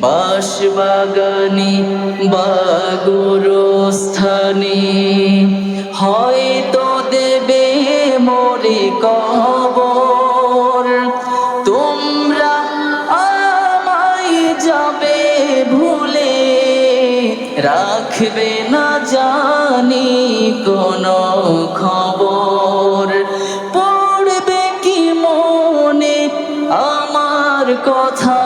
বাস বাগানে বাগরস্থানে। হয়তো দেবে মোরে কবর। তোমরা আমায় যাবে ভুলে। রাখবে না জানি কোনো খবর। পড়বে কি মনে আমার কথা?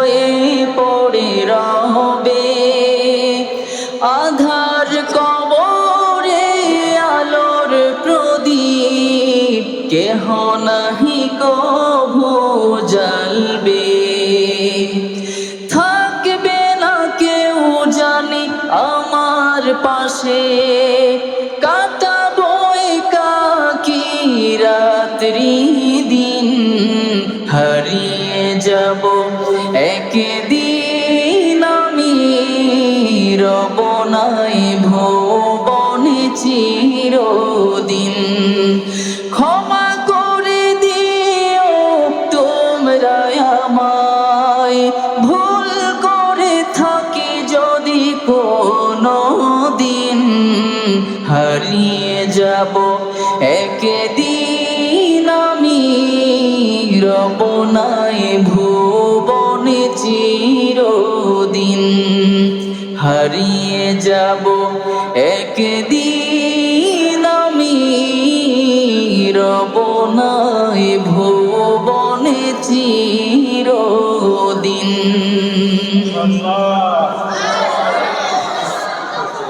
কেহ নাহি কভু জ্বালবে থাকবে না কেউ জানি আমার পাশে। কাটাবো একাকি রাত্রি দিন? হারিয়ে যাব। একদিন আমি রব হারিয়ে যাব। একদিন আমি রব নাই ভুবনে চিরদিন হারিয়ে যাব। একদিন আমি রব নাই ভুবনে চির